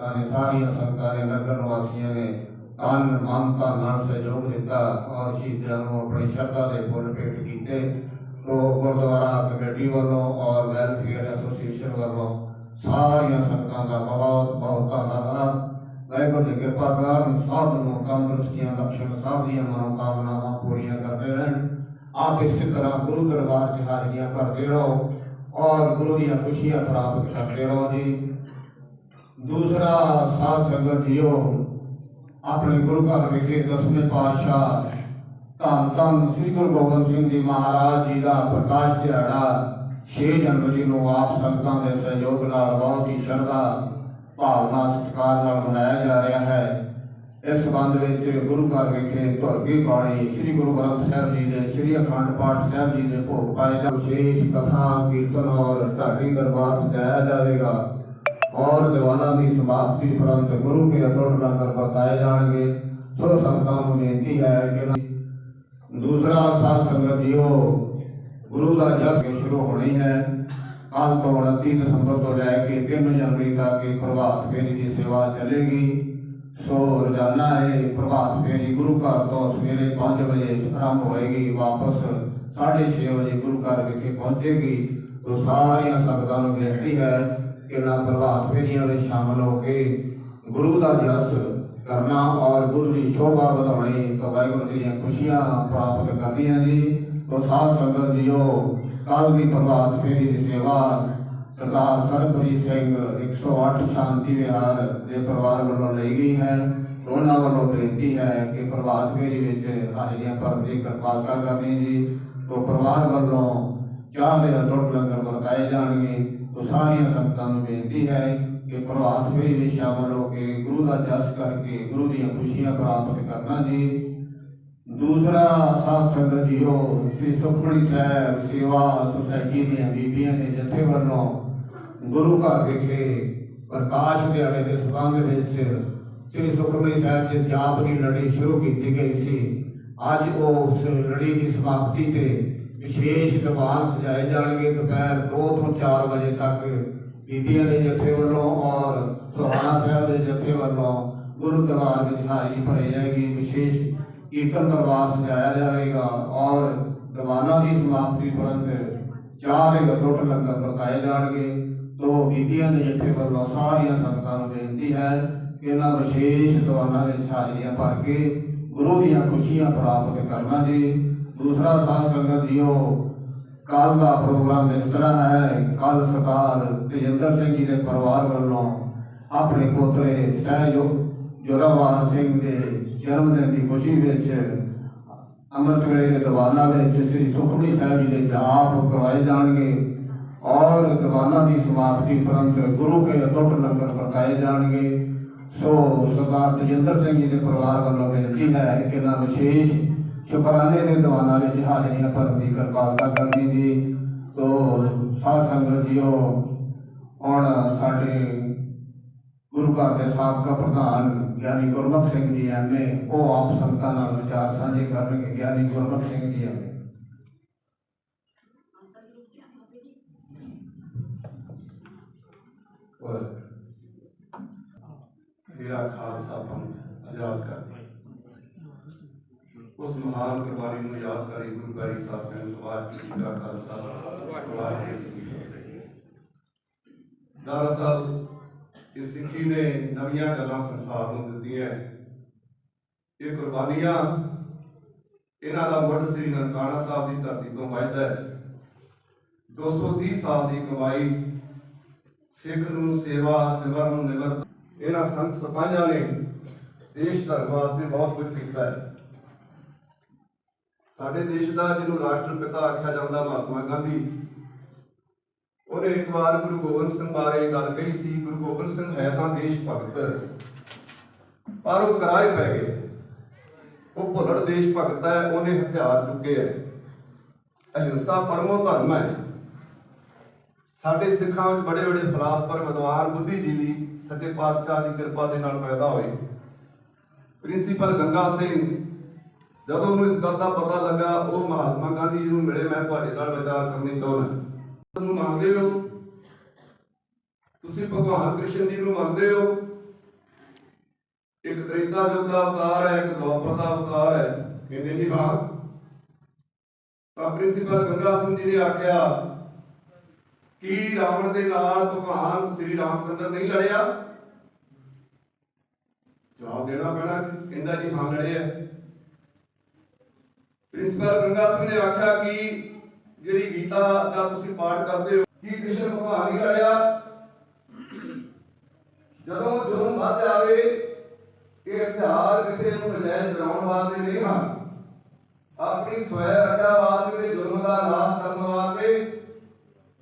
ਸੰਗਤਾਂ ਨੇ ਸਾਰੀਆਂ ਸੰਗਤਾਂ ਨੇ ਨਗਰ ਨਿਵਾਸੀਆਂ ਨੇ ਤਨ ਮਨ ਧਨ ਨਾਲ ਸਹਿਯੋਗ ਦਿੱਤਾ ਔਰ ਸ਼ਹੀਦਾਂ ਨੂੰ ਆਪਣੀ ਸ਼ਰਧਾ ਦੇ ਫੁੱਲ ਭੇਟ ਕੀਤੇ ਤੋ ਗੁਰਦੁਆਰਾ ਕਮੇਟੀ ਵੱਲੋਂ ਔਰ ਵੈਲਫੇਅਰ ਐਸੋਸੀਏਸ਼ਨ ਵੱਲੋਂ ਸਾਰੀਆਂ ਸੰਗਤਾਂ ਦਾ ਬਹੁਤ ਬਹੁਤ ਧੰਨਵਾਦ ਵਾਹਿਗੁਰੂ ਦੀ ਕਿਰਪਾ ਕਰਨ ਸਭ ਨੂੰ ਤੰਦਰੁਸਤੀਆਂ ਬਖਸ਼ਣ ਸਭ ਦੀਆਂ ਮਨੋਕਾਮਨਾਵਾਂ ਪੂਰੀਆਂ ਕਰਦੇ ਰਹਿਣ ਆਪ ਇਸੇ ਤਰ੍ਹਾਂ ਗੁਰੂ ਦਰਬਾਰ 'ਚ ਹਾਜ਼ਰੀਆਂ ਭਰਦੇ ਰਹੋ ਔਰ ਗੁਰੂ ਦੀਆਂ ਖੁਸ਼ੀਆਂ ਪ੍ਰਾਪਤ ਕਰਦੇ ਰਹੋ ਜੀ ਦੂਸਰਾ ਸਾਧ ਸੰਗਤ ਜੀਓ, ਆਪਣੇ ਗੁਰੂ ਘਰ ਵਿਖੇ ਦਸਵੇਂ ਪਾਤਸ਼ਾਹ ਧੰਨ ਧੰਨ ਸ੍ਰੀ ਗੁਰੂ ਗੋਬਿੰਦ ਸਿੰਘ ਜੀ ਮਹਾਰਾਜ ਜੀ ਦਾ ਪ੍ਰਕਾਸ਼ ਦਿਹਾੜਾ 6 ਜਨਵਰੀ ਨੂੰ ਆਪ ਸੰਗਤਾਂ ਦੇ ਸਹਿਯੋਗ ਨਾਲ ਬਹੁਤ ਹੀ ਸ਼ਰਧਾ, ਭਾਵਨਾ, ਸਤਿਕਾਰ ਨਾਲ ਮਨਾਇਆ ਜਾ ਰਿਹਾ ਹੈ। ਇਸ ਸੰਬੰਧ ਵਿੱਚ ਗੁਰੂ ਘਰ ਵਿਖੇ ਧੁਰਗੀ ਬਾਣੀ ਸ੍ਰੀ ਗੁਰੂ ਗ੍ਰੰਥ ਸਾਹਿਬ ਜੀ ਦੇ ਸ੍ਰੀ ਅਖੰਡ ਪਾਠ ਸਾਹਿਬ ਜੀ ਦੇ ਭੋਗ ਪਾਏ ਜਾ ਵਿਸ਼ੇਸ਼ ਕਥਾ, ਕੀਰਤਨ ਔਰ ਢਾਡੀ ਦਰਬਾਰ ਸਜਾਇਆ ਜਾਵੇਗਾ। ਔਰ ਜਵਾਨਾਂ ਦੀ ਸਮਾਪਤੀ ਉਪਰੰਤ ਗੁਰੂ ਕੇ ਅਟੁੱਟ ਲੰਗਰ ਵਰਤਾਏ ਜਾਣਗੇ। ਸੋ ਸੰਗਤਾਂ ਨੂੰ ਬੇਨਤੀ ਹੈ ਕਿ ਦੂਸਰਾ ਸਾਧ ਸੰਗਤ ਜੀਓ, ਗੁਰੂ ਦਾ ਜਸ ਸ਼ੁਰੂ ਹੋਣੀ ਹੈ। ਕੱਲ ਤੋਂ 29 ਦਸੰਬਰ ਤੋਂ ਲੈ ਕੇ 3 ਜਨਵਰੀ ਤੱਕ ਇਹ ਪ੍ਰਭਾਤ ਫੇਰੀ ਦੀ ਸੇਵਾ ਚੱਲੇਗੀ। ਸੋ ਰੋਜ਼ਾਨਾ ਇਹ ਪ੍ਰਭਾਤ ਫੇਰੀ ਗੁਰੂ ਘਰ ਤੋਂ ਸਵੇਰੇ 5 ਵਜੇ ਆਰੰਭ ਹੋਏਗੀ, ਵਾਪਸ 6:30 ਵਜੇ ਗੁਰੂ ਘਰ ਵਿਖੇ ਪਹੁੰਚੇਗੀ। ਤੋ ਸਾਰੀਆਂ ਸੰਗਤਾਂ ਨੂੰ ਬੇਨਤੀ ਹੈ ਇਹਨਾਂ ਪ੍ਰਭਾਤ ਫੇਰੀਆਂ ਵਿੱਚ ਸ਼ਾਮਲ ਹੋ ਕੇ ਗੁਰੂ ਦਾ ਜਸ ਕਰਨਾ ਔਰ ਗੁਰੂ ਦੀ ਸ਼ੋਭਾ ਵਧਾਉਣੀ ਤਾਂ ਵਾਹਿਗੁਰੂ ਜੀ ਦੀਆਂ ਖੁਸ਼ੀਆਂ ਪ੍ਰਾਪਤ ਕਰਨੀਆਂ ਜੀ। ਤੋ ਸਾਧ ਸੰਗਤ ਜੀਓ ਕੱਲ ਦੀ ਪ੍ਰਭਾਤ ਫੇਰੀ ਦੀ ਸੇਵਾ ਸਰਦਾਰ ਸਰਬਜੀਤ ਸਿੰਘ 108 ਸ਼ਾਂਤੀ ਵਿਹਾਰ ਦੇ ਪਰਿਵਾਰ ਵੱਲੋਂ ਲਈ ਗਈ ਹੈ। ਉਹਨਾਂ ਵੱਲੋਂ ਬੇਨਤੀ ਹੈ ਕਿ ਪ੍ਰਭਾਤ ਫੇਰੀ ਵਿੱਚ ਹਾਜ਼ਰੀਆਂ ਭਰਨ ਦੀ ਕਿਰਪਾਲਤਾ ਕਰਨੀ ਜੀ। ਤੋ ਪਰਿਵਾਰ ਵੱਲੋਂ ਚਾਹ ਦੇ ਅਟੁੱਟ ਲੰਗਰ ਵਰਤਾਏ ਜਾਣਗੇ। ਤੋ ਸਾਰੀਆਂ ਸੰਗਤਾਂ ਨੂੰ ਬੇਨਤੀ ਹੈ ਕਿ ਪ੍ਰਭਾਤ ਫੇਰੀ ਵਿੱਚ ਸ਼ਾਮਲ ਹੋ ਕੇ ਗੁਰੂ ਦਾ ਜਸ ਕਰਕੇ ਗੁਰੂ ਦੀਆਂ ਖੁਸ਼ੀਆਂ ਪ੍ਰਾਪਤ ਕਰਨਾ ਜੀ। ਦੂਸਰਾ ਸਾਧ ਸੰਗਤ ਜੀਓ, ਸ੍ਰੀ ਸੁਖਮਣੀ ਸਾਹਿਬ ਸੇਵਾ ਸੁਸਾਇਟੀ ਦੀਆਂ ਬੀਬੀਆਂ ਦੇ ਜਥੇ ਵੱਲੋਂ ਗੁਰੂ ਘਰ ਵਿਖੇ ਪ੍ਰਕਾਸ਼ ਦਿਹਾੜੇ ਦੇ ਸੰਬੰਧ ਵਿੱਚ ਸ੍ਰੀ ਸੁਖਮਨੀ ਸਾਹਿਬ ਦੇ ਜਾਪ ਦੀ ਲੜੀ ਸ਼ੁਰੂ ਕੀਤੀ ਗਈ ਸੀ। ਅੱਜ ਉਹ ਉਸ ਲੜੀ ਦੀ ਸਮਾਪਤੀ ਤੇ ਵਿਸ਼ੇਸ਼ ਦੀਵਾਨ ਸਜਾਏ ਜਾਣਗੇ ਦੁਪਹਿਰ 2 ਤੋਂ 4 ਵਜੇ ਤੱਕ। ਬੀਬੀਆਂ ਦੇ ਜਥੇ ਵੱਲੋਂ ਔਰ ਸੁਹਾਣਾ ਸਾਹਿਬ ਦੇ ਜਥੇ ਵੱਲੋਂ ਗੁਰੂ ਦਰਬਾਰ ਵਿੱਚ ਹਾਜ਼ਰੀ ਭਰੇ ਜਾਏਗੀ। ਵਿਸ਼ੇਸ਼ ਕੀਰਤਨ ਦਰਬਾਰ ਸਜਾਇਆ ਜਾਵੇਗਾ ਔਰ ਦੀਵਾਨਾਂ ਦੀ ਸਮਾਪਤੀ ਤੁਰੰਤ ਚਾਹ ਦੇ ਅਟੁੱਟ ਲੰਗਰ ਵਰਤਾਏ ਜਾਣਗੇ। ਤੋ ਬੀਬੀਆਂ ਦੇ ਜਥੇ ਵੱਲੋਂ ਸਾਰੀਆਂ ਸੰਗਤਾਂ ਨੂੰ ਬੇਨਤੀ ਹੈ ਕਿ ਇਹਨਾਂ ਵਿਸ਼ੇਸ਼ ਦੀਵਾਨਾਂ ਵਿੱਚ ਹਾਜ਼ਰੀਆਂ ਭਰ ਕੇ ਗੁਰੂ ਦੀਆਂ ਖੁਸ਼ੀਆਂ ਪ੍ਰਾਪਤ ਕਰਨਾ ਜੀ। ਦੂਸਰਾ ਸਾਧ ਸੰਗਤ ਜੀਓ, ਕੱਲ ਦਾ ਪ੍ਰੋਗਰਾਮ ਇਸ ਤਰ੍ਹਾਂ ਹੈ, ਕੱਲ ਸਰਦਾਰ ਤੇਜਿੰਦਰ ਸਿੰਘ ਜੀ ਦੇ ਪਰਿਵਾਰ ਵੱਲੋਂ ਆਪਣੇ ਪੋਤਰੇ ਸਹਿਜੋ ਜੋਰਾਵਰ ਸਿੰਘ ਦੇ ਜਨਮ ਦਿਨ ਦੀ ਖੁਸ਼ੀ ਵਿੱਚ, ਅੰਮ੍ਰਿਤ ਵੇਲੇ ਦੇ ਦੀਵਾਨਾਂ ਵਿੱਚ ਸ੍ਰੀ ਸੁਖਮਨੀ ਸਾਹਿਬ ਜੀ ਦੇ ਜਾਪ ਕਰਵਾਏ ਜਾਣਗੇ ਔਰ ਦੀਵਾਨਾਂ ਦੀ ਸਮਾਪਤੀ ਉਪਰੰਤ ਗੁਰੂ ਕੇ ਅਟੁੱਟ ਲੰਗਰ ਵਰਤਾਏ ਜਾਣਗੇ। ਸੋ ਸਰਦਾਰ ਤੇਜਿੰਦਰ ਸਿੰਘ ਜੀ ਦੇ ਪਰਿਵਾਰ ਵੱਲੋਂ ਬੇਨਤੀ ਹੈ ਕਿ ਨਾ ਵਿਸ਼ੇਸ਼ ਸ਼ੁਕਰਾਨੇ ਦੇ ਦੀਵਾਨਾਂ ਵਿੱਚ ਹਾਜ਼ਰੀਆਂ ਭਰਨ ਦੀ ਕਿਰਪਾਲਤਾ ਕਰਨੀ ਜੀ। ਸੋ ਸਾਧ ਸੰਗਤ ਜੀਓ, ਹੁਣ ਸਾਡੇ ਗੁਰੂ ਘਰ ਦੇ ਸਾਬਕਾ ਪ੍ਰਧਾਨ ਗਿਆਨੀ ਗੁਰਮੁਖ ਸਿੰਘ ਜੀ ਐਮਏ ਉਹ ਆਪ ਸੰਗਤਾਂ ਨਾਲ ਵਿਚਾਰ ਸਾਂਝੇ ਕਰਨਗੇ ਗਿਆਨੀ ਗੁਰਮੁਖ ਸਿੰਘ ਜੀ ਐਮਏ ਔਰ ਮੇਰਾ ਖਾਲਸਾ ਪੰਥ ਆਜ਼ਾਦ ਕਰ ਉਸ ਮਹਾਨ ਕੁਰਬਾਨੀ ਨੂੰ ਯਾਦ ਕਰੀ, ਗੁਰੂ ਗ੍ਰੰਥ ਸਾਹਿਬ ਸਿੰਘ ਵਾਹਿਗੁਰੂ ਜੀ ਦਾ ਖਾਲਸਾ ਵਾਹਿਗੁਰੂ ਜੀ ਕੀ ਫਤਿਹ। ਦਰਅਸਲ ਇਹ ਸਿੱਖੀ ਨੇ ਨਵੀਆਂ ਗੱਲਾਂ ਸੰਸਾਰ ਨੂੰ ਦਿੱਤੀਆਂ ਇਹ ਕੁਰਬਾਨੀਆਂ ਇਹਨਾਂ ਦਾ ਮੁੱਢ ਸ੍ਰੀ ਨਨਕਾਣਾ ਸਾਹਿਬ ਦੀ ਧਰਤੀ ਤੋਂ ਵੱਜਦਾ ਹੈ। 230 ਸਾਲ ਦੀ ਕਮਾਈ ਸਿੱਖ ਨੂੰ ਸੇਵਾ, ਸਿਮਰਨ ਨੂੰ ਨਿਮਰ, ਇਹਨਾਂ ਸੰਤ ਸਪਾਂਜਾਂ ਨੇ ਦੇਸ਼ ਧਰਮ ਵਾਸਤੇ ਬਹੁਤ ਕੁਝ ਕੀਤਾ ਹੈ। ਸਾਡੇ ਦੇਸ਼ ਦਾ ਜਿਹਨੂੰ ਰਾਸ਼ਟਰ ਪਿਤਾ ਆਖਿਆ ਜਾਂਦਾ ਮਹਾਤਮਾ ਗਾਂਧੀ, ਉਹਨੇ ਇੱਕ ਵਾਰ ਗੁਰੂ ਗੋਬਿੰਦ ਸਿੰਘ ਬਾਰੇ ਗੱਲ ਕਹੀ ਸੀ, ਗੁਰੂ ਗੋਬਿੰਦ ਸਿੰਘ ਹੈ ਤਾਂ ਦੇਸ਼ ਭਗਤ। ਪਰ ਉਹ ਕਿਰਾਏ ਪੈ ਗਏ। ਉਹ ਭੁੱਲੜ ਦੇਸ਼ ਭਗਤ ਹੈ, ਉਹਨੇ ਹਥਿਆਰ ਚੁੱਕੇ ਹੈ। ਅਹਿੰਸਾ ਪਰਮੋ ਧਰਮ ਹੈ। ਸਾਡੇ ਸਿੱਖਾਂ ਵਿੱਚ ਬੜੇ ਬੜੇ ਫਲਾਸਫਰ ਵਿਦਵਾਨ, ਬੁੱਧੀਜੀਵੀ, ਸੱਚੇ ਪਾਤਸ਼ਾਹ ਦੀ ਕਿਰਪਾ ਦੇ ਨਾਲ ਪੈਦਾ ਹੋਏ। ਪ੍ਰਿੰਸੀਪਲ ਗੰਗਾ ਸਿੰਘ ਜਦੋਂ ਉਹਨੂੰ ਇਸ ਗੱਲ ਦਾ ਪਤਾ ਲੱਗਾ, ਉਹ ਮਹਾਤਮਾ ਗਾਂਧੀ ਜੀ ਨੂੰ ਮਿਲੇ, ਮੈਂ ਤੁਹਾਡੇ ਨਾਲ ਵਿਚਾਰ ਕਰਨੀ ਚਾਹੁੰਦਾ ਤੁਹਾਨੂੰ ਮੰਨਦੇ ਹੋ? ਤੁਸੀਂ ਭਗਵਾਨ ਕ੍ਰਿਸ਼ਨ ਜੀ ਨੂੰ ਮੰਨਦੇ ਹੋ? ਇੱਕ ਤ੍ਰੇਤਾ ਯੁੱਗ ਦਾ ਅਵਤਾਰ ਹੈ, ਇੱਕ ਦੁਆਪਰ ਦਾ ਅਵਤਾਰ ਹੈ। ਕਹਿੰਦੇ ਜੀ ਹਾਂ। ਤਾਂ ਪ੍ਰਿੰਸੀਪਲ ਗੰਗਾ ਸਿੰਘ ਜੀ ਨੇ ਆਖਿਆ, ਕਿ ਰਾਵਣ ਦੇ ਨਾਲ ਭਗਵਾਨ ਸ੍ਰੀ ਰਾਮਚੰਦਰ ਨਹੀਂ ਲੜਿਆ? ਜਵਾਬ ਦੇਣਾ ਪੈਣਾ ਕਹਿੰਦਾ ਜੀ ਹਾਂ, ਲੜਿਆ। ਪ੍ਰਿੰਸੀਪਲ ਗੰਗਾ ਸਿੰਘ ਨੇ ਆਖਿਆ ਕਿ ਜਿਹੜੀ ਗੀਤਾ ਦਾ ਤੁਸੀਂ ਪਾਠ ਕਰਦੇ ਹੋ, ਕੀ ਕ੍ਰਿਸ਼ਨ ਭਗਵਾਨ ਹੀ ਲੜਿਆ ਜਦੋਂ ਜੁਰਮ ਵੱਧ ਆਵੇ, ਇਹ ਹਥਿਆਰ ਕਿਸੇ ਨੂੰ ਨਜਾਇਜ਼ ਬਣਾਉਣ ਵਾਸਤੇ ਨਹੀਂ ਹਨ। ਆਪਣੀ ਸਵੈ ਰੱਖਿਆ ਵਾਸਤੇ ਤੇ ਜੁਰਮ ਦਾ ਨਾਸ਼ ਕਰਨ ਵਾਸਤੇ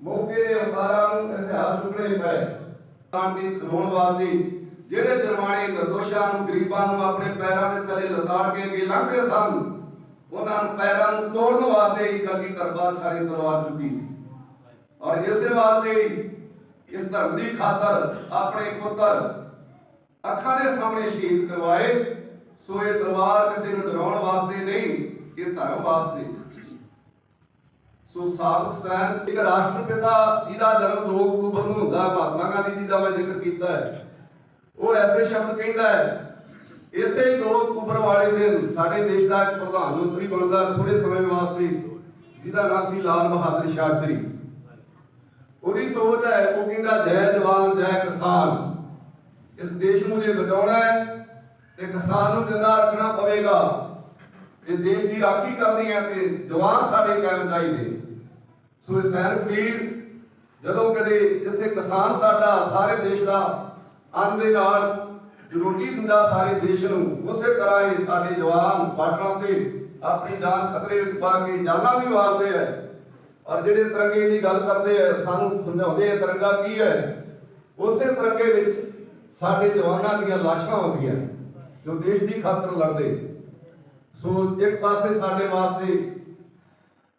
ਮੌਕੇ ਦੇ ਅਵਤਾਰਾਂ ਨੂੰ ਹਥਿਆਰ ਚੁੱਕਣੇ ਪਏ। ਤਾਂ ਦੀ ਖਲੋਣ ਵਾਸਤੇ ਜਿਹੜੇ ਜਰਮਾਣੇ ਨਿਰਦੋਸ਼ਾਂ ਨੂੰ, ਗਰੀਬਾਂ ਨੂੰ ਆਪਣੇ ਪੈਰਾਂ ਦੇ ਥੱਲੇ ਲਤਾੜ ਕੇ ਅੱਗੇ ਲੰਘਦੇ ਸਨ ਉਹਨਾਂ ਨੂੰ ਪੈਰਾਂ ਨੂੰ ਤੋੜਨ ਵਾਸਤੇ ਹੀ ਕਲਗੀ ਕਰਬਾ ਛਾਰੀ ਤਲਵਾਰ ਚੁੱਕੀ ਸੀ। ਔਰ ਇਸੇ ਵਾਸਤੇ ਇਸ ਧਰਮ ਦੀ ਖਾਤਰ ਆਪਣੇ ਪੁੱਤਰ ਅੱਖਾਂ ਦੇ ਸਾਹਮਣੇ ਸ਼ਹੀਦ ਕਰਵਾਏ। ਸੋ ਇਹ ਤਲਵਾਰ ਕਿਸੇ ਨੂੰ ਡਰਾਉਣ ਵਾਸਤੇ ਨਹੀਂ, ਇਹ ਧਰਮ ਵਾਸਤੇ। ਸੋ ਸਾਬਕ ਸੈਨਿਕ ਇੱਕ ਰਾਸ਼ਟਰਪਿਤਾ ਜਿਹਦਾ ਜਨਮ 2 ਅਕਤੂਬਰ ਨੂੰ ਹੁੰਦਾ ਮਹਾਤਮਾ ਗਾਂਧੀ ਜੀ ਦਾ ਮੈਂ ਜ਼ਿਕਰ ਕੀਤਾ ਹੈ। ਉਹ ਐਸੇ ਸ਼ਬਦ ਕਹਿੰਦਾ ਹੈ ਇਸੇ ਹੀ 2 ਅਕਤੂਬਰ ਵਾਲੇ ਦਿਨ ਸਾਡੇ ਦੇਸ਼ ਦਾ ਇੱਕ ਪ੍ਰਧਾਨ ਮੰਤਰੀ ਬਣਦਾ ਥੋੜੇ ਸਮੇਂ ਵਾਸਤੇ, ਜਿਹਦਾ ਨਾਮ ਸੀ ਲਾਲ ਬਹਾਦਰ ਸ਼ਾਸਤਰੀ। ਉਹਦੀ ਸੋਚ ਹੈ, ਉਹ ਕਹਿੰਦਾ, ਜੈ ਜਵਾਨ, ਜੈ ਕਿਸਾਨ। ਇਸ ਦੇਸ਼ ਨੂੰ ਜੇ ਬਚਾਉਣਾ ਹੈ, ਤੇ ਕਿਸਾਨ ਨੂੰ ਜਿੰਦਾ ਰੱਖਣਾ ਪਵੇਗਾ। ਜੇ ਦੇਸ਼ ਦੀ ਰਾਖੀ ਕਰਨੀ ਹੈ, ਤੇ ਜਵਾਨ ਸਾਡੇ ਕਾਇਮ ਚਾਹੀਦੇ। ਸੋ ਇਹ ਸੈਨਿਕ ਵੀਰ ਜਦੋਂ ਕਦੇ ਜਿੱਥੇ ਕਿਸਾਨ ਸਾਡਾ, ਸਾਰੇ ਦੇਸ਼ ਦਾ ਅੰਨ ਦੇ ਨਾਲ ਰੋਟੀ ਦਿੰਦਾ ਸਾਰੇ ਦੇਸ਼ ਨੂੰ, ਉਸੇ ਤਰ੍ਹਾਂ ਹੀ ਸਾਡੇ ਜਵਾਨ ਬਾਰਡਰਾਂ ਤੇ ਆਪਣੀ ਜਾਨ ਖਤਰੇ ਵਿੱਚ ਪਾ ਕੇ ਜਾਨਾਂ ਵੀ ਵਾਰਦੇ ਹੈ ਔਰ ਜਿਹੜੇ ਤਿਰੰਗੇ ਦੀ ਗੱਲ ਕਰਦੇ ਆ, ਸਾਨੂੰ ਸਮਝਾਉਂਦੇ ਆ ਤਿਰੰਗਾ ਕੀ ਹੈ? ਉਸੇ ਤਿਰੰਗੇ ਵਿੱਚ ਸਾਡੇ ਜਵਾਨਾਂ ਦੀਆਂ ਲਾਸ਼ਾਂ ਹੁੰਦੀਆਂ ਜੋ ਦੇਸ਼ ਦੀ ਖਾਤਰ ਲੜਦੇ। ਸੋ ਇੱਕ ਪਾਸੇ ਸਾਡੇ ਵਾਸਤੇ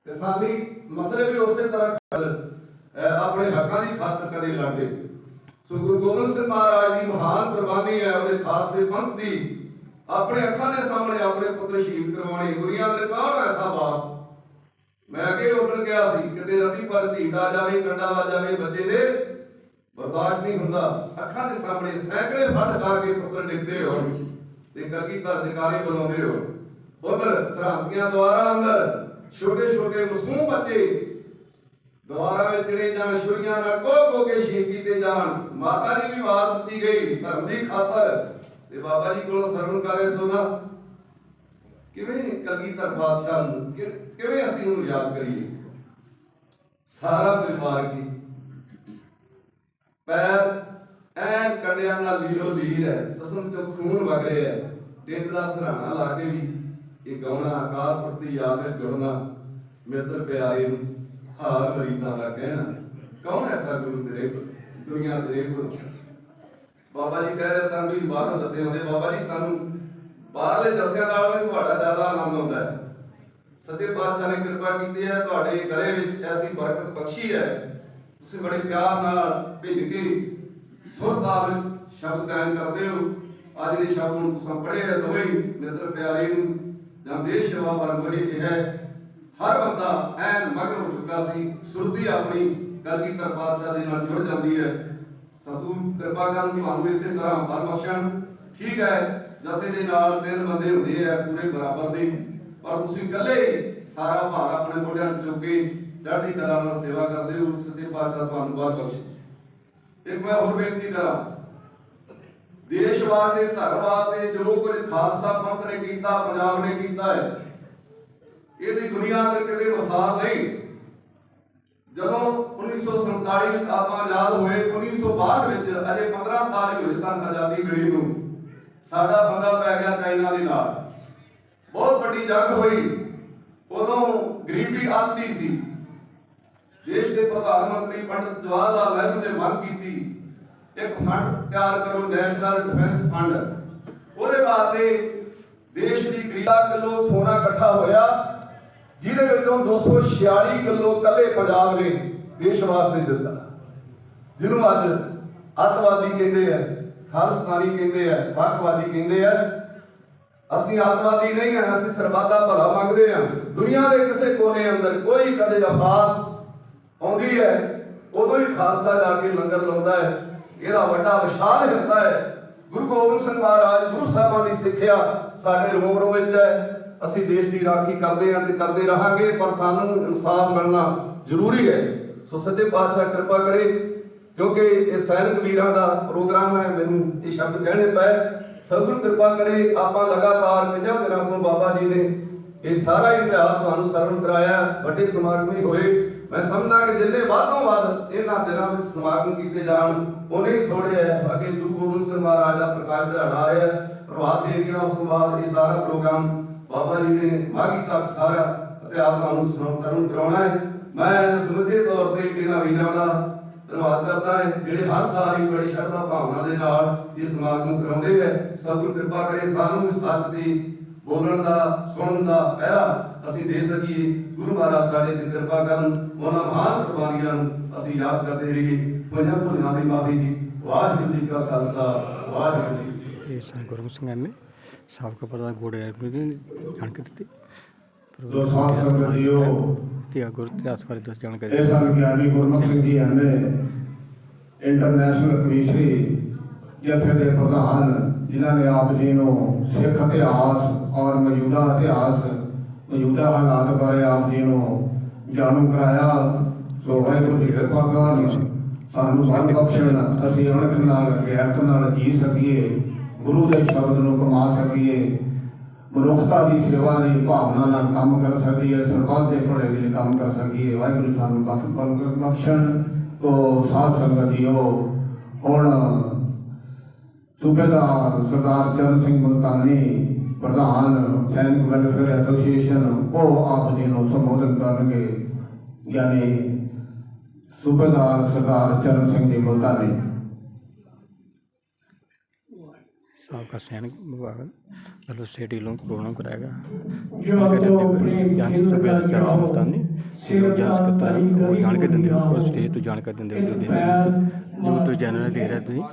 ਕਿਸਾਨੀ ਮਸਲੇ ਵੀ ਉਸੇ ਤਰ੍ਹਾਂ ਆਪਣੇ ਹੱਕਾਂ ਦੀ ਖਾਤਰ ਕਦੇ ਲੜਦੇ। ਸੋ ਗੁਰੂ ਗੋਬਿੰਦ ਸਿੰਘ ਮਹਾਰਾਜ ਦੀ ਮਹਾਨ ਕੁਰਬਾਨੀ ਹੈ, ਉਹਦੇ ਖਾਲਸੇ ਪੰਥ ਦੀ। ਆਪਣੇ ਅੱਖਾਂ ਦੇ ਸਾਹਮਣੇ ਆਪਣੇ ਪੁੱਤਰ ਸ਼ਹੀਦ ਕਰਵਾਉਣੇ ਦੁਨੀਆ ਦੇ ਕੌਣ ਐਸਾ ਬਾਪ ਮੈਂ ਅੱਗੇ ਉੱਠਣ ਗਿਆ ਸੀ, ਕਿਤੇ ਰਤੀ ਪਰ ਢੀਂਡਾ ਜਾਵੇ, ਕੰਡਾ ਵਾ ਜਾਵੇ, ਬੱਚੇ ਦੇ ਬਰਦਾਸ਼ਤ ਨਹੀਂ ਹੁੰਦਾ। ਅੱਖਾਂ ਦੇ ਸਾਹਮਣੇ ਸੈਂਕੜੇ ਫੱਟ ਖਾ ਕੇ ਪੁੱਤਰ ਡਿੱਗਦੇ ਹੋ ਤੇ ਕਰਗੀ ਧਰ ਜਕਾਰੇ ਬੁਲਾਉਂਦੇ ਹੋ। ਉਧਰ ਸਰਾਂਤੀਆਂ ਦੁਆਰਾ ਅੰਦਰ ਛੋਟੇ ਛੋਟੇ ਮਾਸੂਮ ਬੱਚੇ ਦੁਆਰਾ ਵਿੱਚ ਜਿਹੜੇ ਜਾਣ ਛੁਰੀਆਂ ਨਾਲ ਕੋ ਕੋ ਕੇ ਸ਼ਹੀਦ ਕੀਤੇ ਜਾਣ। ਮਾਤਾ ਦੀ ਵੀ ਆਵਾਜ਼ ਦਿੱਤੀ ਗਈ, ਧਰਮ ਦੀ ਖਾਤਰ। ਤੇ ਬਾਬਾ ਜੀ ਕੋਲੋਂ ਸਰਵਣ ਕਰੇ ਸੋਨਾ ਕਿਵੇਂ ਕਲਗੀਧਰ ਬਾਦਸ਼ਾਹ ਨੂੰ ਕਿਵੇਂ ਅਸੀਂ ਉਹਨੂੰ ਯਾਦ ਕਰੀਏ? ਸਾਰਾ ਪਰਿਵਾਰ ਕੀ? ਪੈਰ ਐਨ ਕੰਡਿਆਂ ਨਾਲ ਲੀਰੋ ਲੀਰ ਹੈ ਜਸਮ ਚੋਂ ਖੂਨ ਵਗ ਰਿਹਾ ਹੈ। ਟਿੰਡ ਦਾ ਸਰਾਣਾ ਲਾ ਕੇ ਵੀ ਇਹ ਗਾਉਣਾ ਆਕਾਰ ਪ੍ਰਤੀ ਯਾਦ ਹੈ ਜੁੜਨਾ, ਮਿੱਤਰ ਪਿਆਰੇ ਨੂੰ। ਹਾਰ ਮਰੀਦਾਂ ਦਾ ਕਹਿਣਾ ਕੌਣ ਐਸਾ ਗੁਰੂ ਤੇਰੇ ਦੁਨੀਆ ਤੇਰੇ ਕੋਲ। ਬਾਬਾ ਜੀ ਕਹਿ ਰਹੇ ਸਨ ਵੀ ਬਾਹਰੋਂ ਦੱਸੇ ਹੁੰਦੇ ਬਾਬਾ ਜੀ, ਸਾਨੂੰ ਬਾਹਰਲੇ ਜੱਸਿਆਂ ਨਾਲ ਵੀ ਤੁਹਾਡਾ ਜ਼ਿਆਦਾ ਆਨੰਦ ਆਉਂਦਾ ਹੈ। ਸੱਚੇ ਪਾਤਸ਼ਾਹ ਨੇ ਕਿਰਪਾ ਕੀਤੀ ਹੈ, ਤੁਹਾਡੇ ਗਲੇ ਵਿੱਚ ਐਸੀ ਬਰਕਤ ਬਖਸ਼ੀ ਹੈ। ਤੁਸੀਂ ਬੜੇ ਪਿਆਰ ਨਾਲ ਭਿੱਜ ਕੇ ਸੁਰ ਵਿੱਚ ਸ਼ਬਦ ਗਾਇਨ ਕਰਦੇ ਹੋ। ਅੱਜ ਦੇ ਸ਼ਬਦ ਨੂੰ ਤੁਸੀਂ ਪੜ੍ਹੇ ਹੈ, ਦੋਵੇਂ ਹੀ ਪਿਆਰੇ ਨੂੰ ਜਾਂ ਦੇਸ਼ ਸੇਵਾ ਵਰਗ ਇਹ ਹੈ ਹਰ ਬੰਦਾ ਐਨ ਮਗਨ ਹੋ ਚੁੱਕਾ ਸੀ, ਸੁਰਤੀ ਆਪਣੀ ਕਲਗੀਧਰ ਪਾਤਸ਼ਾਹ ਦੇ ਨਾਲ ਜੁੜ ਜਾਂਦੀ ਹੈ। ਸਤੂ ਕਿਰਪਾ ਕਰਨ ਤੁਹਾਨੂੰ ਇਸੇ ਤਰ੍ਹਾਂ ਬਲ ਬਖਸ਼ਣ। ਠੀਕ ਹੈ, ਜਥੇ ਦੇ ਨਾਲ ਤਿੰਨ ਬੰਦੇ ਹੁੰਦੇ ਆ, ਪੂਰੇ ਬਰਾਬਰ ਦੇ। ਪਰ ਤੁਸੀਂ ਇਕੱਲੇ ਸਾਰਾ ਭਾਰ ਆਪਣੇ ਮੋਢਿਆਂ ਤੇ ਚੁੱਕ ਕੇ ਚੜ੍ਹਦੀ ਕਲਾ ਨਾਲ ਸੇਵਾ ਕਰਦੇ ਹੋ, ਸੱਚੇ ਪਾਤਸ਼ਾਹ ਤੁਹਾਨੂੰ ਬਹੁਤ ਬਖਸ਼ੇ। ਇੱਕ ਮੈਂ ਹੋਰ ਬੇਨਤੀ ਕਰਾਂ। ਦੇਸ਼ ਵਾਸਤੇ, ਧਰਮ ਵਾਸਤੇ ਜੋ ਕੁਝ ਖਾਲਸਾ ਪੰਥ ਨੇ ਕੀਤਾ, ਪੰਜਾਬ ਨੇ ਕੀਤਾ ਹੈ ਇਹਦੀ ਦੁਨੀਆ ਤੇ ਕਿਤੇ ਮਿਸਾਲ ਨਹੀਂ। ਜਦੋਂ 1947 ਵਿੱਚ ਆਪਾਂ ਆਜ਼ਾਦ ਹੋਏ 1962 ਵਿੱਚ ਅਜੇ 15 ਸਾਲ ਹੀ ਹੋਏ ਸਨ ਆਜ਼ਾਦੀ ਮਿਲੀ ਨੂੰ। ਸਾਡਾ ਬੰਦਾ ਪੈ ਗਿਆ ਚਾਈਨਾ ਦੇ ਨਾਲ। ਬਹੁਤ ਵੱਡੀ ਜੰਗ ਹੋਈ। ਉਦੋਂ ਗਰੀਬੀ ਅੱਤ ਸੀ। ਦੇਸ਼ ਦੇ ਪ੍ਰਧਾਨ ਮੰਤਰੀ ਪੰਡਿਤ ਜਵਾਹਰ ਲਾਲ ਨਹਿਰੂ ਨੇ ਮੰਗ ਕੀਤੀ, ਇੱਕ ਫੰਡ ਤਿਆਰ ਕਰੋ, ਨੈਸ਼ਨਲ ਡਿਫੈਂਸ ਫੰਡ। ਉਹਦੇ ਵਾਸਤੇ ਦੇਸ਼ ਦੀ ਗਰੀਬਾ ਕਿਲੋ ਸੋਨਾ ਇਕੱਠਾ ਹੋਇਆ। ਜਿਹਦੇ ਵਿੱਚੋਂ 246 ਕਿਲੋ ਕੱਲੇ ਪੰਜਾਬ ਨੇ ਦੇਸ਼ ਵਾਸਤੇ ਦਿੱਤਾ। ਜਿਹਨੂੰ ਅੱਜ ਅੱਤਵਾਦੀ ਕਹਿੰਦੇ ਆ ਖਾਲਸਤਾਨੀ ਕਹਿੰਦੇ ਆ ਵੱਖਵਾਦੀ ਕਹਿੰਦੇ ਆ, ਅਸੀਂ ਅੱਤਵਾਦੀ ਨਹੀਂ ਹਾਂ ਅਸੀਂ ਸਰਬੱਤ ਦਾ ਭਲਾ ਮੰਗਦੇ ਹਾਂ ਦੁਨੀਆ ਦੇ ਕਿਸੇ ਕੋਨੇ ਅੰਦਰ ਕੋਈ ਕਦੇ ਆਫਤ ਆਉਂਦੀ ਹੈ, ਉਦੋਂ ਹੀ ਖਾਲਸਾ ਜਾ ਕੇ ਲੰਗਰ ਲਾਉਂਦਾ ਹੈ। ਇਹਦਾ ਵੱਡਾ ਵਿਸ਼ਾਲ ਹਿਰਦਾ ਹੈ। ਗੁਰੂ ਗੋਬਿੰਦ ਸਿੰਘ ਮਹਾਰਾਜ ਗੁਰੂ ਸਾਹਿਬਾਂ ਦੀ ਸਿੱਖਿਆ ਸਾਡੇ ਰੋਮ ਰੋਮ ਵਿੱਚ ਹੈ। ਅਸੀਂ ਦੇਸ਼ ਦੀ ਰਾਖੀ ਕਰਦੇ ਹਾਂ ਤੇ ਕਰਦੇ ਰਹਾਂਗੇ, ਪਰ ਸਾਨੂੰ ਇਨਸਾਫ ਮਿਲਣਾ ਜ਼ਰੂਰੀ ਹੈ। ਸੋ ਸੱਚੇ ਪਾਤਸ਼ਾਹ ਕਿਰਪਾ ਕਰੇ, ਕਿਉਂਕਿ ਇਹ ਸੈਨਿਕ ਵੀਰਾਂ ਦਾ ਪ੍ਰੋਗਰਾਮ ਹੈ, ਮੈਨੂੰ ਇਹ ਸ਼ਬਦ ਕਹਿਣੇ ਪਏ। ਸਤਿਗੁਰੂ ਕਿਰਪਾ ਕਰੇ, ਆਪਾਂ ਲਗਾਤਾਰ ਪੰਜਾਂ ਦਿਨਾਂ ਤੋਂ ਬਾਬਾ ਜੀ ਨੇ ਇਹ ਸਾਰਾ ਇਤਿਹਾਸ ਤੁਹਾਨੂੰ ਸਰਵਣ ਕਰਾਇਆ, ਵੱਡੇ ਸਮਾਗਮ ਹੋਏ। ਮੈਂ ਸਮਝਦਾ ਕਿ ਜਿੰਨੇ ਵੱਧੋਂ ਵੱਧ ਇਹਨਾਂ ਦਿਨਾਂ ਵਿੱਚ ਸਮਾਗਮ ਕੀਤੇ ਜਾਣ, ਉਹਨੇ ਹੀ ਥੋੜੇ ਹੈ। ਅੱਗੇ ਗੁਰੂ ਗੋਬਿੰਦ ਸਿੰਘ ਮਹਾਰਾਜ ਦਾ ਪ੍ਰਕਾਸ਼ ਦਿਹਾੜਾ ਆ ਰਿਹਾ ਹੈ ਗਿਆ ਉਸ ਤੋਂ ਬਾਅਦ ਇਹ ਸਾਰਾ ਪ੍ਰੋਗਰਾਮ ਬਾਬਾ ਜੀ ਨੇ ਮਾਗੀ ਤੱਕ ਸਾਰਾ ਇਤਿਹਾਸ ਤੁਹਾਨੂੰ ਸੁਣਾ ਸਰਵਣ ਕਰਾਉਣਾ ਹੈ। ਮੈਂ ਸਮੁੱਚੇ ਤੌਰ ਤੇ ਇਹਨਾਂ ਵੀਰਾਂ ਦਾ ਧੰਨਵਾਦ ਕਰਦਾ ਹੈ, ਜਿਹੜੇ ਹਰ ਸਾਲ ਹੀ ਬੜੀ ਸ਼ਰਧਾ ਭਾਵਨਾ ਦੇ ਨਾਲ ਇਹ ਸਮਾਗਮ ਕਰਾਉਂਦੇ ਹੈ। ਸਤਿਗੁਰ ਕਿਰਪਾ ਕਰੇ ਸਾਨੂੰ ਵੀ ਸੱਚ ਦੀ, ਬੋਲਣ ਦਾ, ਸੁਣਨ ਦਾ ਪਹਿਰਾ ਅਸੀਂ ਦੇ ਸਕੀਏ। ਗੁਰੂ ਮਹਾਰਾਜ ਸਾਡੇ ਤੇ ਕਿਰਪਾ ਕਰਨ, ਉਹਨਾਂ ਮਹਾਨ ਕੁਰਬਾਨੀਆਂ ਨੂੰ ਅਸੀਂ ਯਾਦ ਕਰਦੇ ਰਹੀਏ। ਪੰਜਾਂ ਭੁੱਲਾਂ ਦੀ ਮਾਫੀ ਜੀ ਵਾਹਿਗੁਰੂ ਜੀ ਕਾ ਖਾਲਸਾ, ਵਾਹਿਗੁਰੂ ਜੀ ਇਹ ਸਨ ਗੁਰਮੁਖ ਸਾਬਕਾ ਪ੍ਰਧਾਨ ਗੋੜੇ ਐਡਮਿਟ ਨੇ ਜਾਣਕਾਰੀ ਦਿੱਤੀ। ਦੋ ਸਾਲ ਸੰਗਤ ਜੀਓ ਤੇ ਗੁਰ ਇਤਿਹਾਸ ਬਾਰੇ ਦੱਸ ਜਾਣਕਾਰੀ ਇਹ ਸਨ ਗਿਆਨੀ ਗੁਰਮੁਖ ਸਿੰਘ ਜੀ ਐਮਏ ਇੰਟਰਨੈਸ਼ਨਲ ਕਮਿਸ਼ਨਰੀ ਜਥੇ ਦੇ ਪ੍ਰਧਾਨ ਜਿਨ੍ਹਾਂ ਨੇ ਆਪ ਜੀ ਨੂੰ ਸਿੱਖ ਇਤਿਹਾਸ ਔਰ ਮੌਜੂਦਾ ਇਤਿਹਾਸ ਮੌਜੂਦਾ ਹਾਲਾਤ ਬਾਰੇ ਆਪ ਜੀ ਨੂੰ ਜਾਣੂ ਕਰਾਇਆ। ਸੋ ਵਾਹਿਗੁਰੂ ਜੀ ਕਿਰਪਾ ਕਰਨ ਸਾਨੂੰ ਬਲ ਬਖਸ਼ਣ ਅਸੀਂ ਅਣਖ ਨਾਲ ਗੈਰਤ ਨਾਲ ਜੀ ਸਕੀਏ। ਗੁਰੂ ਦੇ ਸ਼ਬਦ ਨੂੰ ਕਮਾ ਸਕੀਏ, ਮਨੁੱਖਤਾ ਦੀ ਸੇਵਾ ਲਈ ਭਾਵਨਾ ਨਾਲ ਕੰਮ ਕਰ ਸਕੀਏ, ਸਰਬੱਤ ਦੇ ਭਲੇ ਲਈ ਕੰਮ ਕਰ ਸਕੀਏ। ਵਾਹਿਗੁਰੂ ਸਾਨੂੰ ਬਖ ਬਖਸ਼ਣ ਤੋਂ ਸਾਧ ਸੰਗਤ ਜੀਓ। ਹੁਣ ਸੂਬੇਦਾਰ ਸਰਦਾਰ ਚਰਨ ਸਿੰਘ ਮੁਲਤਾਨੀ, ਪ੍ਰਧਾਨ ਸੈਨਿਕ ਵੈਲਫੇਅਰ ਐਸੋਸੀਏਸ਼ਨ, ਉਹ ਆਪ ਜੀ ਨੂੰ ਸੰਬੋਧਨ ਕਰਨਗੇ। ਯਾਨੀ ਸੂਬੇਦਾਰ ਸਰਦਾਰ ਚਰਨ ਸਿੰਘ ਜੀ ਮੁਲਤਾਨੀ। ਸਟੇਟ ਵੱਲੋਂ ਪ੍ਰੋਗਰਾਮ ਕਰਾਇਆ ਗਿਆ। ਜੋ ਤੋਂ ਪ੍ਰੇਮ ਜਾਂਚ ਖੇਲ ਸਭਿਆ ਕਰ ਚਰਚ ਮੁਲਤਾਨੀ ਸਿਰ ਜਾਂਚ ਕਰਤਾ ਉਹ ਜਾਣ ਕੇ ਦਿੰਦੇ ਹੋ ਨਾਮ। ਸਟੇਜ ਤੋਂ ਜਾਣਕਾਰੀ ਦਿੰਦੇ ਹੋ ਪੈਰ YouTube ਚੈਨਲ ਦੇ ਰਹੇ ਤੁਸੀਂ।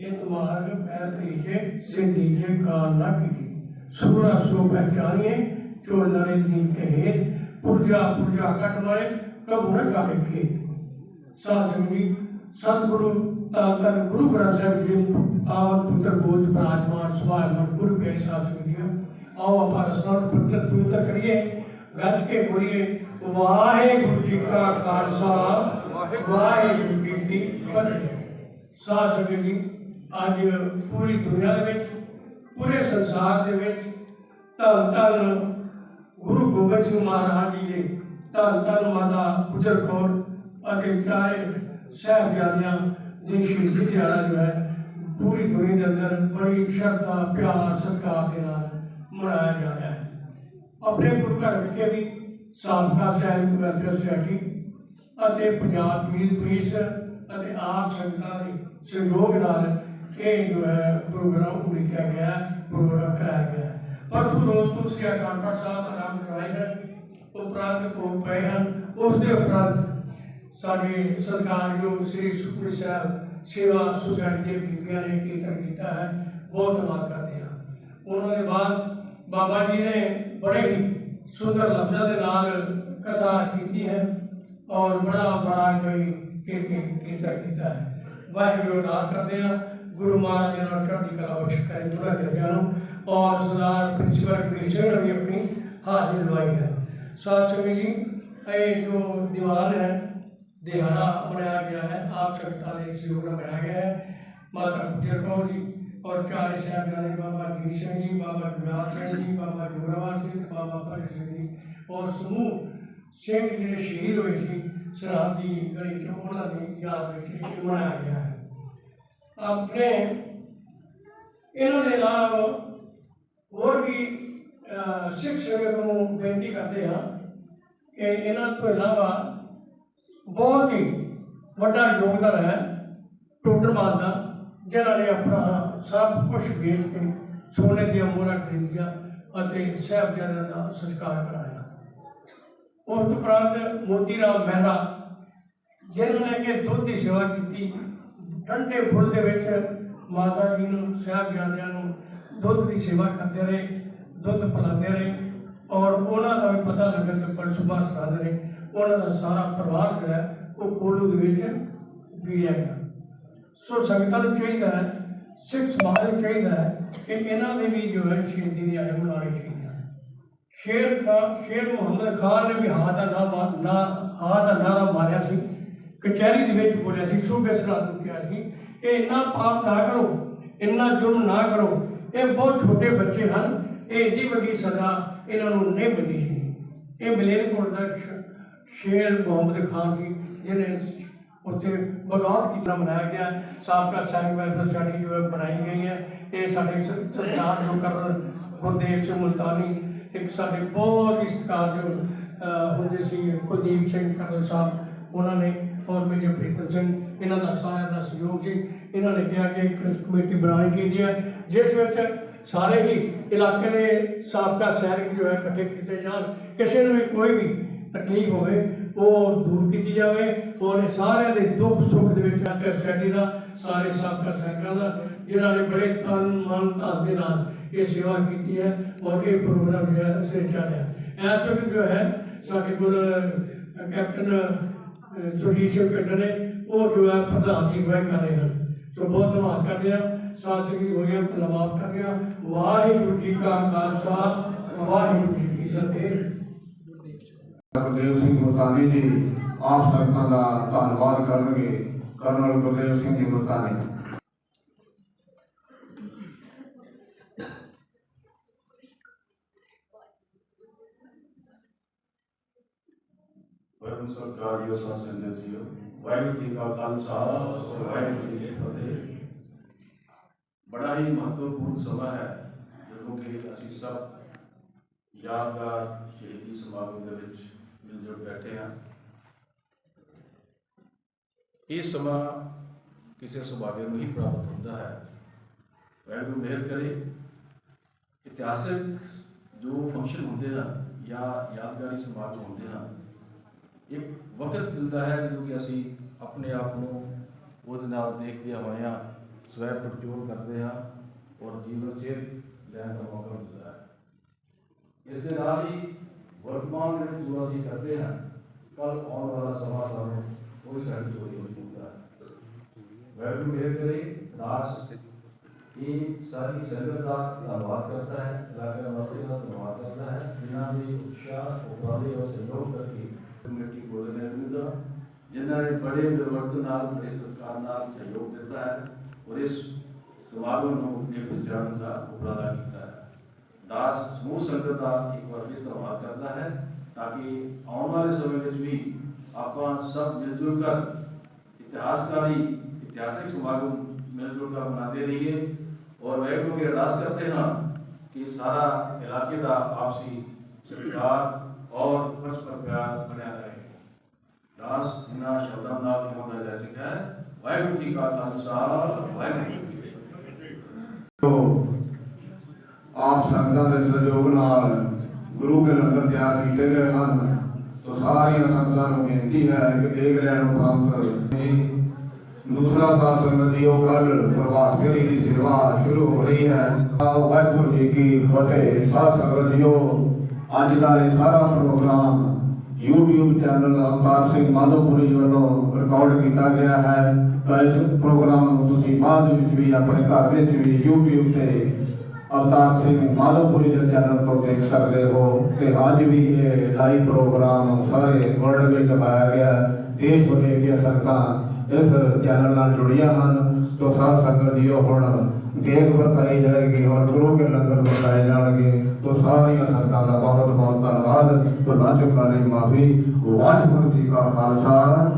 ਇੱਕ ਮਾਰਗ ਪੈਰ ਦੀਜੇ ਸਿਰ ਦੀਜੇ ਕਾ ਨਾ ਕੀ ਸੂਰਾ ਸੋ ਪਹਿਚਾਨੀਏ ਜੋ ਲੜੇ ਦੀਨ ਕੇ ਹੇਤ ਪੁਰਜਾ ਪੁਰਜਾ ਕਟ ਮਾਰੇ ਕਬੂ ਨਾ ਕਾਟੇ ਕੇ ਸਾਧ ਸੰਗੀ ਸਤਿਗੁਰੂ ਧੰਨ ਧੰਨ ਗੁਰੂ ਗ੍ਰੰਥ ਸਾਹਿਬ ਜੀ ਆਵਤ ਪੁੱਤਰ ਬੋਝ ਬਰਾਜਮਾਨ ਸੁਭਾਇਮਾਨ ਗੁਰੂ ਪੇਸ਼ ਸਾਧ ਸੰਗੀ ਜੀਓ ਆਓ ਆਪਾਂ ਰਸਨਾ ਨੂੰ ਪਵਿੱਤਰ ਪਵਿੱਤਰ ਕਰੀਏ, ਗੱਜ ਕੇ ਬੋਲੀਏ, ਵਾਹਿਗੁਰੂ ਜੀ ਕਾ ਖਾਲਸਾ, ਵਾਹਿਗੁਰੂ ਜੀ ਕੀ ਫਤਿਹ। ਸਾਧ ਸੰਗਤ ਜੀ, ਅੱਜ ਪੂਰੀ ਦੁਨੀਆ ਦੇ ਵਿੱਚ, ਪੂਰੇ ਸੰਸਾਰ ਦੇ ਵਿੱਚ ਧੰਨ ਧੰਨ ਗੁਰੂ ਗੋਬਿੰਦ ਸਿੰਘ ਮਹਾਰਾਜ ਜੀ ਦੇ ਧੰਨ ਧੰਨ ਮਾਤਾ ਗੁਜਰ ਕੌਰ ਅਤੇ ਚਾਰੇ ਸਾਹਿਬਜ਼ਾਦਿਆਂ ਦੇ ਸ਼ਹੀਦੀ ਦਿਹਾੜਾ ਜੋ ਹੈ ਪੂਰੀ ਦੁਨੀਆ ਦੇ ਅੰਦਰ ਬੜੀ ਸ਼ਰਧਾ ਪਿਆਰ ਸਤਿਕਾਰ ਦੇ ਨਾਲ ਮਨਾਇਆ ਜਾ ਰਿਹਾ ਹੈ ਆਪਣੇ ਗੁਰੂ ਘਰ ਵਿਖੇ ਵੀ ਸਾਬਕਾ ਸੈਨਿਕ ਵੈਲਫੇਅਰ ਸੁਸਾਇਟੀ ਅਤੇ ਪੰਜਾਬ ਪੁਲਿਸ ਪੁਲਿਸ ਅਤੇ ਆਪ ਸੰਗਤਾਂ ਦੇ ਸਹਿਯੋਗ ਨਾਲ ਇਹ ਜੋ ਹੈ ਪ੍ਰੋਗਰਾਮ ਉਲੀਕਿਆ ਗਿਆ ਹੈ, ਪ੍ਰੋਗਰਾਮ ਕਰਾਇਆ ਗਿਆ ਹੈ। ਪਰਸੋਂ ਰੋਜ਼ ਤੁਸੀਂ ਅਕਾਲ ਤਖਤ ਸਾਹਿਬ ਆਰਾਮ ਕਰਵਾਏ ਹਨ ਉਪਰੰਤ ਭੋਗ ਪਏ ਹਨ ਉਸ ਦੇ ਉਪਰੰਤ ਸਾਡੇ ਸਰਕਾਰਯੋਗ ਸ੍ਰੀ ਸੁਖਮਨੀ ਸਾਹਿਬ ਸੇਵਾ ਸੁਸਾਇਟੀ ਦੇ ਬੀਬੀਆਂ ਨੇ ਕੀਰਤਨ ਕੀਤਾ ਹੈ, ਬਹੁਤ ਧੰਨਵਾਦ ਕਰਦੇ ਹਾਂ। ਉਹਨਾਂ ਦੇ ਬਾਅਦ ਬਾਬਾ ਜੀ ਨੇ ਬੜੇ ਹੀ ਸੁੰਦਰ ਲਫ਼ਜ਼ਾਂ ਦੇ ਨਾਲ ਕਥਾ ਕੀਤੀ ਹੈ ਔਰ ਬੜਾ ਬੜਾ ਕੋਈ ਕੀ ਕੀਰਤਨ ਕੀਤਾ ਹੈ। ਵਾਹਿਗੁਰੂ ਅਰਦਾਸ ਕਰਦੇ ਹਾਂ, ਗੁਰੂ ਮਹਾਰਾਜ ਦੇ ਨਾਲ ਚੜ੍ਹਦੀ ਕਲਾ ਬਖਸ਼ ਕਰੇ ਦੁਰਾ ਜਥਿਆਂ ਨੂੰ ਔਰ ਸਰਦਾਰ ਪ੍ਰਿੰਸੀਪਲ ਕਬੀਰ ਸਿੰਘ ਨੇ ਵੀ ਆਪਣੀ ਹਾਜ਼ਰੀ ਲਵਾਈ ਹੈ। ਸਾਧ ਸੰਗਤ ਜੀ, ਇਹ ਜੋ ਦੀਵਾਨ ਹੈ ਦਿਹਾੜਾ ਬਣਾਇਆ ਗਿਆ ਹੈ ਆਪ ਸੰਗਤਾਂ ਦੇ ਸਹਿਯੋਗ ਨਾਲ ਬਣਾਇਆ ਗਿਆ ਹੈ ਮਾਤਾ ਗੁਜਰ ਕੌਰ ਜੀ ਔਰ ਚਾਰੇ ਸਾਹਿਬਜ਼ਾਦੇ ਬਾਬਾ ਜੀ ਸਿੰਘ ਜੀ ਬਾਬਾ ਗੁਰਨਾਮ ਸਿੰਘ ਜੀ ਬਾਬਾ ਜੋਰਾਵਰ ਸਿੰਘ ਬਾਬਾ ਭਗਤ ਸਿੰਘ ਜੀ ਔਰ ਸਮੂਹ ਸਿੰਘ ਜਿਹੜੇ ਸ਼ਹੀਦ ਹੋਏ ਸੀ ਸਰਹੱਦ ਦੀ ਗਲੀ ਚ ਉਹਨਾਂ ਦੀ ਯਾਦ ਵਿੱਚ ਇਹ ਮਨਾਇਆ ਗਿਆ ਹੈ ਆਪਣੇ ਇਹਨਾਂ ਦੇ ਨਾਲ ਹੋਰ ਵੀ ਅਹ, ਸਿੱਖ ਸੰਗਤ ਨੂੰ ਬੇਨਤੀ ਕਰਦੇ ਹਾਂ ਕਿ ਇਹਨਾਂ ਤੋਂ ਇਲਾਵਾ ਬਹੁਤ ਹੀ ਵੱਡਾ ਯੋਗਦਾਨ ਹੈ ਟੋਡਰਮਾਨ ਦਾ ਜਿਨ੍ਹਾਂ ਨੇ ਆਪਣਾ ਸਭ ਕੁਝ ਵੇਚ ਕੇ ਸੋਨੇ ਦੀਆਂ ਮੋਹਰਾਂ ਖਰੀਦੀਆਂ ਅਤੇ ਸਾਹਿਬਜ਼ਾਦਿਆਂ ਦਾ ਸੰਸਕਾਰ ਕਰਾਇਆ। ਉਸ ਤੋਂ ਉਪਰੰਤ ਮੋਤੀ ਰਾਮ ਮਹਿਰਾ ਜਿਨ੍ਹਾਂ ਨੇ ਕਿ ਦੁੱਧ ਦੀ ਸੇਵਾ ਕੀਤੀ ਠੰਡੇ ਫੁੱਲ ਦੇ ਵਿੱਚ ਮਾਤਾ ਜੀ ਨੂੰ, ਸਾਹਿਬਜ਼ਾਦਿਆਂ ਨੂੰ ਦੁੱਧ ਦੀ ਸੇਵਾ ਕਰਦੇ ਰਹੇ, ਦੁੱਧ ਪਿਲਾਉਂਦੇ ਰਹੇ ਔਰ ਉਹਨਾਂ ਦਾ ਵੀ ਪਤਾ ਲੱਗਣ ਤੇ ਪਰ ਸੁਭਾ ਸਿਖਾਉਂਦੇ ਰਹੇ। ਉਹਨਾਂ ਦਾ ਸਾਰਾ ਪਰਿਵਾਰ ਜਿਹੜਾ ਹੈ, ਉਹ ਕੋਲੂ ਦੇ ਵਿੱਚ ਗਿਆ ਗਿਆ। ਸੋ ਸੰਗਤਾਂ ਨੂੰ ਚਾਹੀਦਾ ਹੈ ਸਿੱਖ ਸਮਾਜ ਨੂੰ ਚਾਹੀਦਾ ਹੈ ਕਿ ਇਹਨਾਂ ਦੇ ਵੀ ਜੋ ਹੈ ਸ਼ਹੀਦੀ ਦੀ ਅੱਜ ਮਨਾਉਣੀ ਚਾਹੀਦੀ ਹੈ ਸ਼ੇਰ ਖਾਨ ਸ਼ੇਰ ਮੁਹੰਮਦ ਖਾਨ ਨੇ ਵੀ ਹਾ ਦਾ ਨਾ ਮਾ- ਨਾ ਹਾਂ ਦਾ ਨਾਰਾ ਮਾਰਿਆ ਸੀ। ਕਚਹਿਰੀ ਦੇ ਵਿੱਚ ਬੋਲਿਆ ਸੀ ਸੂਬੇ ਸਰਹੱਦ ਨੂੰ ਕਿਹਾ ਸੀ ਇਹ ਇੰਨਾ ਪਾਪ ਨਾ ਕਰੋ ਇੰਨਾ ਜੁਰਮ ਨਾ ਕਰੋ। ਇਹ ਬਹੁਤ ਛੋਟੇ ਬੱਚੇ ਹਨ ਇਹ ਏਡੀ ਵੱਡੀ ਸਜ਼ਾ ਇਹਨਾਂ ਨੂੰ ਨਹੀਂ ਮਿਲੀ ਸੀ ਇਹ ਮਲੇਰਕੋਟ ਦਾ ਸ਼- ਸ਼ੇਰ ਮੁਹੰਮਦ ਖਾਨ ਜੀ ਜਿਹਨੇ ਉੱਥੇ ਬਗਾਵਤ ਕੀਤਾ ਮਨਾਇਆ ਗਿਆ। ਸਾਬਕਾ ਸੈਨਿਕ ਵੈਲਫੇਅਰ ਸੋਸਾਇਟੀ ਜੋ ਹੈ ਬਣਾਈ ਗਈ ਹੈ। ਇਹ ਸਾਡੇ ਸ- ਸਰਦਾਰ ਜੋ ਗੁਰਦੇਵ ਸਿੰਘ ਮੁਲਤਾਨੀ ਇੱਕ ਸਾਡੇ ਬਹੁਤ ਹੀ ਸਤਿਕਾਰਯੋਗ ਅਹ, ਹੁੰਦੇ ਸੀ ਕੁਲਦੀਪ ਸਿੰਘ ਕਰਨਲ ਸਾਹਿਬ। ਉਹਨਾਂ ਨੇ ਔਰ ਮੇਜਰ ਪ੍ਰੀਤਮ ਸਿੰਘ ਇਹਨਾਂ ਦਾ ਸਾਰਿਆਂ ਦਾ ਸਹਿਯੋਗ ਸੀ। ਇਹਨਾਂ ਨੇ ਕਿਹਾ ਕਿ ਇੱਕ ਕਮੇਟੀ ਬਣਾਈ ਚਾਹੀਦੀ ਹੈ ਜਿਸ ਵਿੱਚ ਸਾਰੇ ਹੀ ਇਲਾਕੇ ਦੇ ਸਾਬਕਾ ਸੈਨਿਕ ਜੋ ਹੈ ਇਕੱਠੇ ਕੀਤੇ ਜਾਣ। ਕਿਸੇ ਨੂੰ ਵੀ ਕੋਈ ਵੀ ਤਕਲੀਫ ਹੋਵੇ ਉਹ ਦੂਰ ਕੀਤੀ ਜਾਵੇ ਔਰ ਇਹ ਸਾਰਿਆਂ ਦੇ ਦੁੱਖ ਸੁੱਖ ਦੇ ਵਿੱਚ ਆਤੇ ਸੋਸਾਇਟੀ ਦਾ ਸਾਰੇ ਸਾਬਕਾ ਸੈਨਿਕਾਂ ਦਾ ਜਿਨ੍ਹਾਂ ਨੇ ਬੜੇ ਤਨ ਮਨ ਧਨ ਦੇ ਨਾਲ ਇਹ ਸੇਵਾ ਕੀਤੀ ਹੈ ਔਰ ਇਹ ਪ੍ਰੋਗਰਾਮ ਜੋ ਸਿਰ ਚੜਿਆ ਇਸ ਵਕਤ ਜੋ ਹੈ ਸਾਡੇ ਕੋਲ ਕੈਪਟਨ ਅਹ, ਸੁਰਜੀਤ ਸਿੰਘ ਪਿੰਡ ਨੇ ਉਹ ਜੋ ਹੈ ਪ੍ਰਧਾਨ ਦੀ ਅਗਵਾਈ ਕਰ ਰਹੇ ਹਨ। ਸੋ ਬਹੁਤ ਧੰਨਵਾਦ ਕਰਦੇ ਹਾਂ। ਸਾਥ ਸੰਗੀ ਹੋ ਗਿਆ ਧੰਨਵਾਦ ਕਰਦੇ ਹਾਂ। ਵਾਹਿਗੁਰੂ ਜੀ ਕਾ ਖਾਲਸਾ ਵਾਹਿਗੁਰੂ ਜੀ ਕੀ ਫਤਿਹ। ਗੁਰਦੇਵ ਸਿੰਘ ਮੁਲਤਾਨੀ ਜੀ ਆਪ ਸੰਗਤਾਂ ਦਾ ਧੰਨਵਾਦ ਕਰਨਗੇ ਕਰਨਲ ਗੁਰਦੇਵ ਸਿੰਘ ਜੀ ਮੁਲਤਾਨੀ ਪਰਮ ਸਰਕਾਰੀਓ ਸਾਸਨ ਜੀਓ ਵਾਹਿਗੁਰੂ ਜੀ ਕਾ ਖਾਲਸਾ ਵਾਹਿਗੁਰੂ ਜੀ ਕੀ ਫਤਿਹ ਬੜਾ ਹੀ ਮਹੱਤਵਪੂਰਨ ਸਮਾਂ ਹੈ ਜਦੋਂ ਕਿ ਅਸੀਂ ਸਭ ਯਾਦਗਾਰ ਸ਼ਹੀਦੀ ਸਮਾਗਮ ਦੇ ਵਿੱਚ ਮਿਲ ਬੈਠੇ ਹਾਂ ਇਹ ਸਮਾਂ ਕਿਸੇ ਸੁਭਾਗੇ ਨੂੰ ਹੀ ਪ੍ਰਾਪਤ ਹੁੰਦਾ ਹੈ। ਵਾਹਿਗੁਰੂ ਮਿਹਰ ਕਰੇ। ਇਤਿਹਾਸਕ ਜੋ ਫੰਕਸ਼ਨ ਹੁੰਦੇ ਹਨ ਜਾਂ ਯਾਦਗਾਰੀ ਸਮਾਜ ਹੁੰਦੇ ਹਨ, ਇੱਕ ਵਕਤ ਮਿਲਦਾ ਹੈ ਜਦੋਂ ਕਿ ਅਸੀਂ ਆਪਣੇ ਆਪ ਨੂੰ ਉਹਦੇ ਨਾਲ ਦੇਖਦੇ ਹੋਇਆਂ ਸਵੈ ਪਰਚੋਲ ਕਰਦੇ ਹਾਂ ਔਰ ਜੀਵਨ ਸਿਰ ਲੈਣ ਦਾ ਮੌਕਾ ਮਿਲਦਾ ਹੈ। ਇਸ ਦੇ ਨਾਲ ਹੀ ਵਰਤਮਾਨ ਵਿੱਚ ਜੋ ਅਸੀਂ ਕਰਦੇ ਹਾਂ ਕੱਲ ਆਉਣ ਵਾਲਾ ਸਮਾਂ ਸਾਨੂੰ ਉਹ ਵੀ ਸਾਡੀ ਚੋਰੀ ਹੋ ਜਾਂਦਾ ਹੈ ਵੈਗਰੂ ਮਿਹਰ ਕਰੇ ਦਾਸ ਇਹ ਸਾਰੀ ਸੰਗਤ ਦਾ ਧੰਨਵਾਦ ਕਰਦਾ ਹੈ ਇਲਾਕੇ ਵਾਸੀਆਂ ਦਾ ਧੰਨਵਾਦ ਕਰਦਾ ਹੈ ਜਿਨ੍ਹਾਂ ਦੀ ਉਤਸ਼ਾਹ ਉਪਰਾਲੇ ਔਰ ਸਹਿਯੋਗ ਕਰਕੇ ਕਮੇਟੀ ਬੋਲਣੇ ਦਾ ਜਿਨ੍ਹਾਂ ਨੇ ਬੜੇ ਵਿਵਰਤਨ ਨਾਲ ਬੜੇ ਸਤਿਕਾਰ ਨਾਲ ਸਹਿਯੋਗ ਦਿੱਤਾ ਹੈ ਔਰ ਇਸ ਸਮਾਗਮ ਨੂੰ ਅੱਗੇ ਪਹੁੰਚਾਉਣ ਦਾ ਉਪਰਾਲਾ ਕੀਤਾ ਹੈ ਦਾਸ ਸਮੂਹ ਸੰਗਤ ਦਾ ਇੱਕ ਵਾਰ ਫਿਰ ਧੰਨਵਾਦ ਕਰਦਾ ਹੈ ਤਾਂ ਕਿ ਆਉਣ ਵਾਲੇ ਸਮੇਂ ਵਿੱਚ ਵੀ ਆਪਾਂ ਸਭ ਮਿਲ ਜੁਲ ਕਰ ਇਤਿਹਾਸਕਾਰੀ، ਇਤਿਹਾਸਿਕ ਸਮਾਗਮ ਮਿਲ ਜੁਲ ਕਰ ਮਨਾਉਂਦੇ ਰਹੀਏ اور ویگو کی ارداس کرتے ہیں کہ سارا علاقے کا آپسی سرکار اور فرش پر پیار بنیا رہے داس ہنا شبدم نال کے مدد جا چکا ہے ویگو جی کا تعلق صاحب ویگو تو ਆਪ ਸੰਗਤਾਂ ਦੇ ਸਹਿਯੋਗ ਨਾਲ ਗੁਰੂ ਕੇ ਲੰਗਰ ਤਿਆਰ ਕੀਤੇ ਗਏ ਹਨ। ਤੋ ਸਾਰੀਆਂ ਸੰਗਤਾਂ ਨੂੰ ਬੇਨਤੀ ਹੈ ਕਿ ਦੇਖ ਲੈਣ ਉਪਰੰਤ ਜੀ ਦੂਸਰਾ ਸਾਧ ਸੰਗਤ ਜੀਓ ਕੱਲ ਪ੍ਰਭਾਤ ਫੇਰੀ ਦੀ ਸੇਵਾ ਸ਼ੁਰੂ ਹੋ ਰਹੀ ਹੈ। ਆਓ ਵਾਹਿਗੁਰੂ ਜੀ ਕੀ ਫਤਿਹ। ਸਾਧ ਸੰਗਤ ਜੀਓ, ਅੱਜ ਦਾ ਇਹ ਸਾਰਾ program YouTube channel Avtar Singh Madhopuri ji ਵੱਲੋਂ ਰਿਕਾਰਡ ਕੀਤਾ ਗਿਆ ਹੈ। ਤਾਂ ਇਸ ਪ੍ਰੋਗਰਾਮ ਨੂੰ ਤੁਸੀਂ ਬਾਅਦ ਵਿੱਚ ਵੀ ਆਪਣੇ ਘਰ ਵਿੱਚ ਵੀ YouTube ਤੇ ਅਵਤਾਰ ਸਿੰਘ ਮਾਧੋਪੁਰੀ ਦੇ ਚੈਨਲ ਤੋਂ ਦੇਖ ਸਕਦੇ ਹੋ ਤੇ ਅੱਜ ਵੀ ਇਹ ਲਾਈਵ ਪ੍ਰੋਗਰਾਮ ਸਾਰੇ ਵਰਲਡ ਵਿੱਚ ਦਿਖਾਇਆ ਗਿਆ ਦੇਸ਼ ਵਿਦੇਸ਼ ਦੀਆਂ ਸੰਗਤਾਂ ਇਸ ਚੈਨਲ ਨਾਲ ਜੁੜੀਆਂ ਹਨ। ਤੋ ਸਾਧ ਸੰਗਤ ਜੀਓ, ਹੁਣ ਦੇਖ ਵਰਤਾਈ ਜਾਏਗੀ ਔਰ ਗੁਰੂ ਕੇ ਲੰਗਰ ਵਰਤਾਏ ਜਾਣਗੇ। ਤੋ ਸਾਰੀਆਂ ਸੰਗਤਾਂ ਦਾ ਬਹੁਤ ਬਹੁਤ ਧੰਨਵਾਦ। ਤੋਂ ਨਾ ਚੁਕਾਰੇ ਮਾਫੀ। ਵਾਹਿਗੁਰੂ ਜੀ ਕਾ ਖਾਲਸਾ।